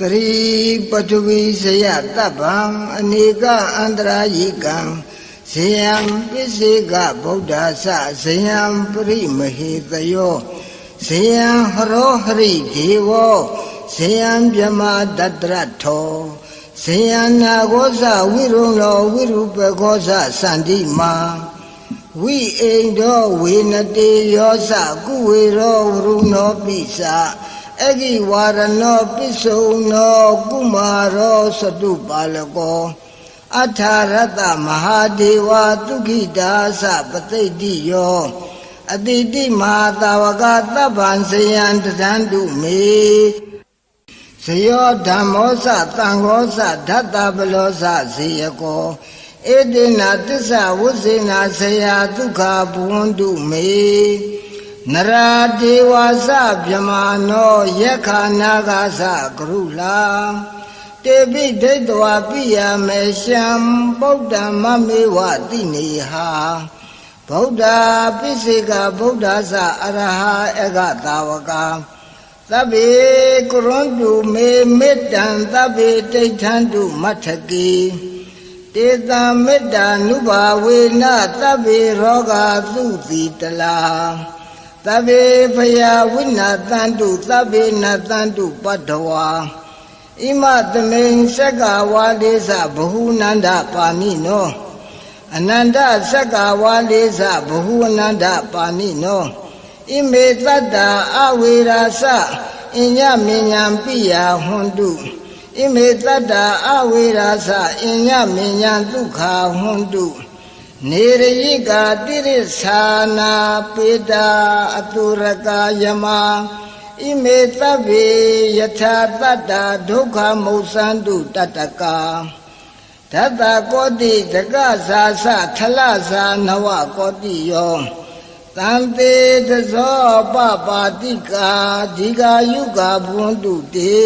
တရိပထဝီဇယတပ္ပံအနေကအန္တရာယိကံဇယံပစ္စေကဗုဒ္ဓဆဇယံပရိမဟေတယောဇယံဟရောဟရိဒေဝဇယံမြမတတရထောဇယံနာဂောဇဝိရုံလောဝိရုပခောဇစန္တိမာဝိအိန္ဒောဝေနတေယောဇကုဝေရောဝရုဏောပိစ အဂိဝါရဏောပိစုံနောကုမာရောသတုပါလကောအထာရတမဟာဒေဝသုခိတာသပသိတိယောအတိတိမဟာတာဝကသဗ္ဗံဇယံတံတုမေဇယောဓမ္မောသတံဃောသဓတ္တပလောသဇေယကောဧတေနာတစ္ဆဝုဇေနာဆရာဒုက္ခဘဝန္တုမေ နရာဒေဝသဗြမာနောယက္ခနာဂသကရုလာတေပိဒိဋ္ဌဝပိယမေရှံဗုဒ္ဓမမေဝတိနေဟာဗုဒ္ဓပိစေကဗုဒ္ဓသအရဟအကတာဝကသဗ္ဗေကရွန်တုမေမေတ္တံသဗ္ဗေတိဋ္ဌံတုမထကေတေတံမေတ္တာနုဘာဝေနသဗ္ဗေရောဂသုတိတလာ သဗ္ဗေဖယဝိနာတန္တုသဗ္ဗေနတန္တုပတ္တဝါဣမသမိန်သက္ကဝါဒေသဘဟုနန္ဒပါဏိနောအနန္တသက္ကဝါဒေသဘဟုအနန္ဒပါဏိနောဣမေတတ္တာအဝေရာသအညမဉ္ဇံပိယဟွန်တုဣမေတတ္တာအဝေရာသအညမဉ္ဇံဒုက္ခဟွန်တု နေရယိကာတိရသာနာပေတာအတုရကာယမဣမေသဗ္ဗေယထာတတ္တာဒုက္ခမုစန္တုတတကာဓတ္တကောတိတကဇာသထလဇာနဝကောတိယောတံတေတဇောပပါတိကာဒီကာယုကာဘွန်တုတေ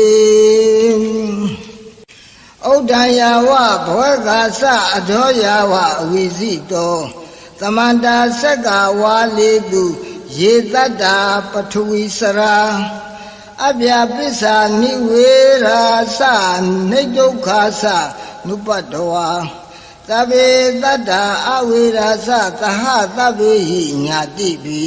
ဥဒ္ဒယာဝဘဝကသအဒောယာဝအဝိဇိတောသမန္တာသက္ကဝါလေတုရေတတ္တာပထဝီစရာအဗျာပစ္စာနိဝေရာသနေဒုက္ခသနုပတ္တဝါသဗ္ဗေတတ္တာအဝေရာသသဟသဗ္ဗေဟိညာတိပိ